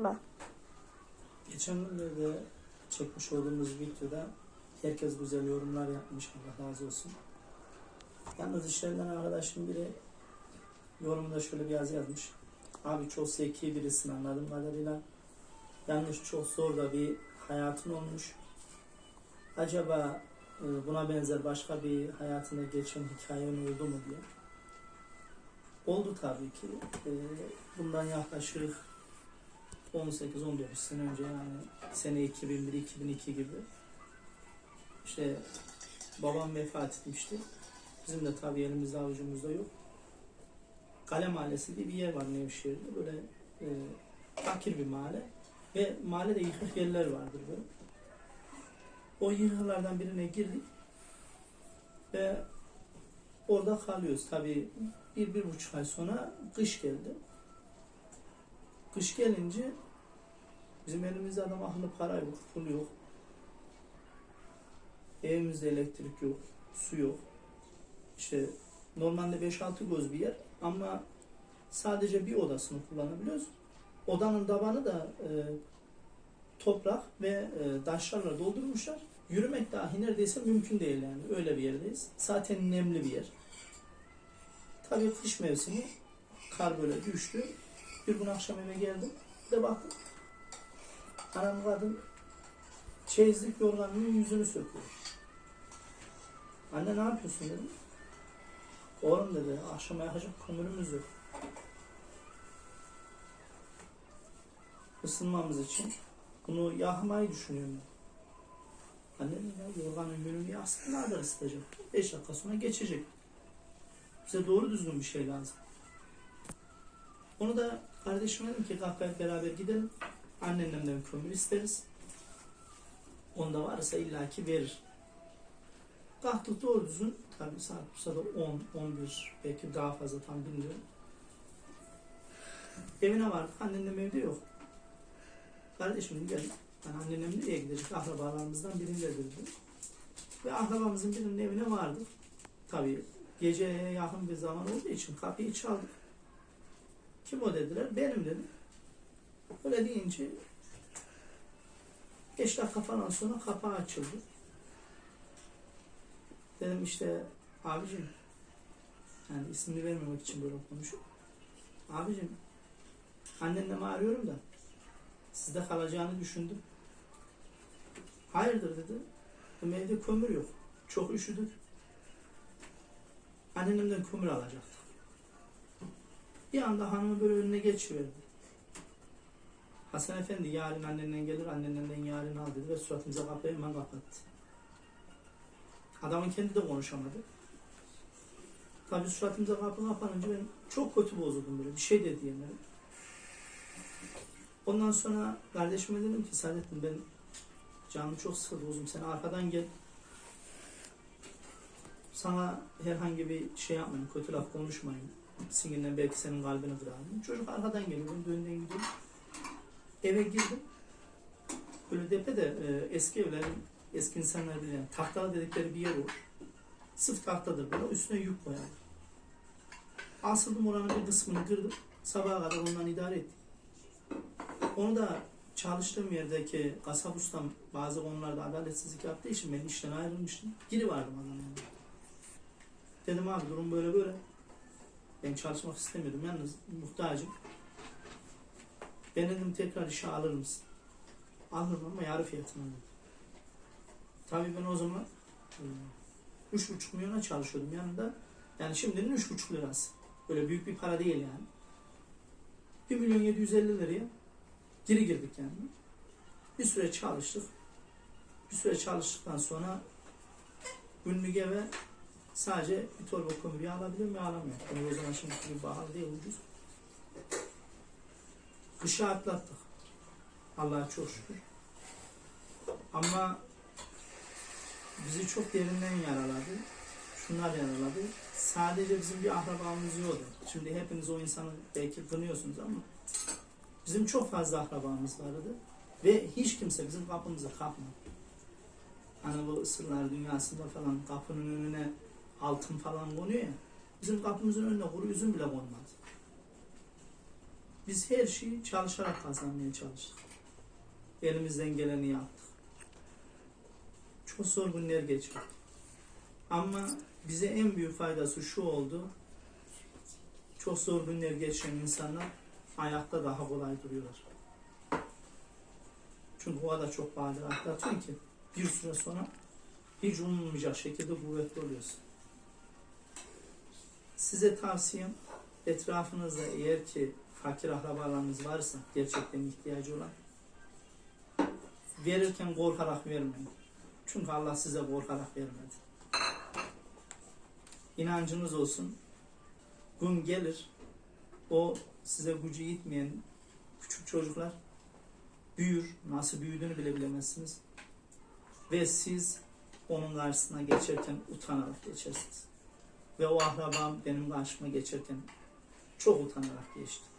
mı? Geçenlerde çekmiş olduğumuz videoda herkes güzel yorumlar yapmış. Allah razı olsun. Yalnız işlerinden arkadaşım biri yorumda şöyle bir yazı yazmış. Abi çok zeki birisin anladığım kadarıyla. Yanlış çok zor da bir hayatın olmuş. Acaba e, buna benzer başka bir hayatında geçen hikayen oldu mu diye. Oldu tabii ki. E, Bundan yaklaşık 18-19 sene önce yani sene 2001-2002 gibi işte babam vefat etmişti. Bizim de tabii elimizde avucumuzda yok. Kale Mahallesi diye bir yer var Nevşehir'de. Böyle e, fakir bir mahalle. Ve mahallede yıkık yerler vardır böyle. O yıkıklardan birine girdik. Ve orada kalıyoruz. Tabii bir, bir buçuk ay sonra kış geldi. Kış gelince bizim elimizde adam akıllı para yok, pul yok. Evimizde elektrik yok, su yok. İşte normalde 5-6 göz bir yer ama sadece bir odasını kullanabiliyoruz. Odanın tabanı da e, toprak ve e, taşlarla doldurmuşlar. Yürümek dahi neredeyse mümkün değil yani. Öyle bir yerdeyiz. Zaten nemli bir yer. Tabii kış mevsimi kar böyle düştü. Bir gün akşam eve geldim. De baktım. Anam kadın çeyizlik yorganının yüzünü söküyor. Anne ne yapıyorsun dedim. Oğlum dedi akşama yakacak kömürümüz yok. Isınmamız için bunu yakmayı düşünüyorum. ben. Anne dedi yorganın yönünü yaksınlar da ısıtacak. 5 dakika sonra geçecek. Bize doğru düzgün bir şey lazım. Onu da kardeşime dedim ki kalk beraber gidelim. Annemden kömür isteriz. Onda varsa illaki verir. Kalktık doğru düzgün. Tabii saat Bursa'da 10, 11 belki daha fazla tam bilmiyorum. Evine vardık. Annem evde yok. Kardeşim gel. Ben annem nereye gidecek? Akrabalarımızdan birindedir dedi. Ve akrabamızın birinin evine vardık. Tabii geceye yakın bir zaman olduğu için kapıyı çaldık. Kim o dediler? Benim dedim. Öyle deyince 5 dakika falan sonra kapağı açıldı. Dedim işte abicim yani ismini vermemek için böyle konuşuyorum. Abicim annenle arıyorum da sizde kalacağını düşündüm. Hayırdır dedi. Evde kömür yok. Çok üşüdük. Annemden kömür alacaktık. Bir anda hanımı böyle önüne geçiverdi. Hasan Efendi yarın annenden gelir, annenden yarın al dedi ve suratımıza kapıyı hemen kapattı. Adamın kendi de konuşamadı. Tabii suratımıza kapı kapanınca ben çok kötü bozuldum böyle. Bir şey de diyemedim. Ondan sonra kardeşime dedim ki Saadettin ben canım çok sıkıldı uzun sen arkadan gel. Sana herhangi bir şey yapmayın, kötü laf konuşmayın. Sinirden belki senin kalbini kırarım. Çocuk arkadan geliyor, ben önden gidiyorum. Eve girdim. Böyle depede e, eski evlerin, eski insanlar. Yani, tahtalı dedikleri bir yer olur. Sıf tahtadır böyle, üstüne yük koyar. Asıldım oranın bir kısmını kırdım. Sabaha kadar ondan idare ettim. Onu da çalıştığım yerdeki kasap ustam bazı konularda adaletsizlik yaptığı için ben işten ayrılmıştım. Geri vardım adamın. Dedim abi durum böyle böyle. Ben çalışmak istemiyordum. Yalnız muhtacım. Ben dedim tekrar işe alır mısın? Alırım ama yarı fiyatına dedi. Tabii ben o zaman e, üç buçuk milyona çalışıyordum yanında. Yani şimdinin üç buçuk lirası. Böyle büyük bir para değil yani. 1 milyon 750 liraya geri girdik yani. Bir süre çalıştık. Bir süre çalıştıktan sonra günlük eve sadece bir torba kömür ya alabiliyor mu ya alamıyor. Yani o zaman şimdi bir pahalı değil ucuz. Kışı atlattık. Allah'a çok şükür. Ama bizi çok derinden yaraladı. Şunlar yaraladı. Sadece bizim bir akrabamız yoktu. Şimdi hepiniz o insanı belki kınıyorsunuz ama bizim çok fazla akrabamız vardı. Ve hiç kimse bizim kapımızı kapmadı. Hani bu sırlar dünyasında falan kapının önüne altın falan konuyor ya. Bizim kapımızın önüne kuru üzüm bile konmadı. Biz her şeyi çalışarak kazanmaya çalıştık. Elimizden geleni yaptık. Çok zor günler geçirdik. Ama bize en büyük faydası şu oldu. Çok zor günler geçiren insanlar ayakta daha kolay duruyorlar. Çünkü o kadar çok badire atlatıyorsun ki bir süre sonra hiç umulmayacak şekilde kuvvetli oluyorsun. Size tavsiyem etrafınızda eğer ki fakir akrabalarınız varsa gerçekten ihtiyacı olan verirken korkarak vermeyin. Çünkü Allah size korkarak vermedi. İnancınız olsun. Gün gelir o size gücü yetmeyen küçük çocuklar büyür. Nasıl büyüdüğünü bile bilemezsiniz. Ve siz onun karşısına geçerken utanarak geçersiniz. Ve o akrabam benim karşıma geçerken çok utanarak geçti.